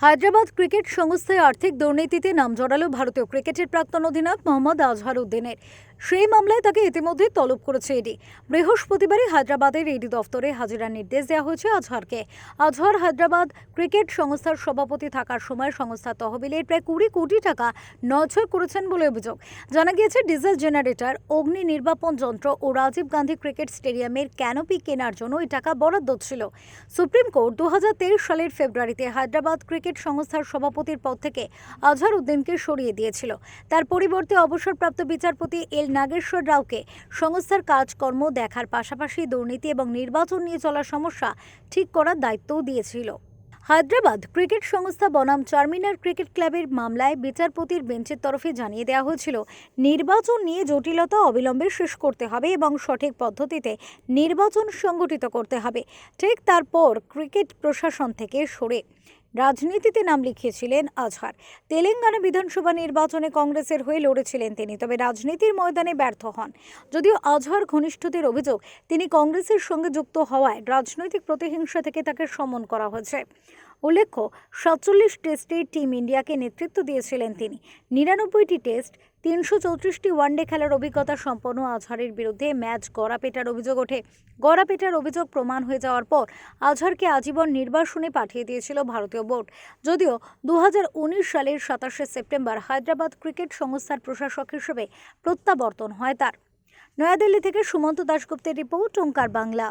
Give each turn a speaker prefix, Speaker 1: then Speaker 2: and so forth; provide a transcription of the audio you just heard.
Speaker 1: Hyderabad cricket সংস্থায় আর্থিক দুর্নীতিতে নাম জড়ালো ভারতীয় ক্রিকেটের প্রাক্তন অধিনায়ক মোহাম্মদ আজহার উদ্দিনের সেই মামলায় তাকে ইতিমধ্যে তলব করেছে ইডি। বৃহস্পতিবারই হায়দ্রাবাদের ইডি দফতরে হাজিরার নির্দেশ দেওয়া হয়েছে আজহারকে। আজহার হায়দ্রাবাদ ক্রিকেট সংস্থার সভাপতি থাকার সময় সংস্থার তহবিলের প্রায় কুড়ি কোটি টাকা নজর করেছেন বলে অভিযোগ। জানা গিয়েছে, ডিজেল জেনারেটর, অগ্নি নির্বাপন যন্ত্র ও রাজীব গান্ধী ক্রিকেট স্টেডিয়ামের ক্যানোপি কেনার জন্য এই টাকা বরাদ্দ ছিল। সুপ্রিম কোর্ট দু হাজার তেইশ সালের ফেব্রুয়ারিতে হায়দ্রাবাদ ক্রিকেট সংস্থার সভাপতির পদ থেকে আজহার উদ্দিনকে সরিয়ে দিয়েছিল। তার পরিবর্তে অবসরপ্রাপ্ত বিচারপতি এল নাগেশ্বর রাওকে সংস্থার কাজকর্ম দেখার পাশাপাশি দুর্নীতি এবং নির্বাচন নিয়ে চলা সমস্যা ঠিক করার দায়িত্বও দিয়েছিল। হায়দ্রাবাদ ক্রিকেট সংস্থা বনাম চারমিনার ক্রিকেট ক্লাবের মামলায় বিচারপতির বেঞ্চের তরফে জানিয়ে দেওয়া হয়েছিল, নির্বাচন নিয়ে জটিলতা অবিলম্বে শেষ করতে হবে এবং সঠিক পদ্ধতিতে নির্বাচন সংগঠিত করতে হবে। ঠিক তারপর ক্রিকেট প্রশাসন থেকে সরে রাজনীতিতে নাম লিখিয়েছিলেন আজহার। তেলেঙ্গানা বিধানসভা নির্বাচনে কংগ্রেসের হয়ে লড়েছিলেন তিনি, তবে রাজনীতির ময়দানে ব্যর্থ হন। যদিও আজহার ঘনিষ্ঠদের অভিযোগ, তিনি কংগ্রেসের সঙ্গে যুক্ত হওয়ায় রাজনৈতিক প্রতিহিংসা থেকে তাকে সমন করা হয়েছে। উল্লেখ্য, সাতচল্লিশ টেস্টে টিম ইন্ডিয়াকে নেতৃত্ব দিয়েছিলেন তিনি। নিরানব্বইটি টেস্ট তিনশো চৌত্রিশটি ওয়ানডে খেলার অভিজ্ঞতা সম্পন্ন আজহারের বিরুদ্ধে ম্যাচ গড়াপেটার অভিযোগ ওঠে। গড়াপেটার অভিযোগ প্রমাণ হয়ে যাওয়ার পর আজহারকে আজীবন নির্বাসনে পাঠিয়ে দিয়েছিল ভারতীয় বোর্ড। যদিও দু হাজার উনিশ সালের সাতাশে সেপ্টেম্বর হায়দ্রাবাদ ক্রিকেট সংস্থার প্রশাসক হিসেবে প্রত্যাবর্তন হয় তার। নয়াদিল্লি থেকে সুমন্ত দাশগুপ্তের রিপোর্ট, ওঙ্কার বাংলা।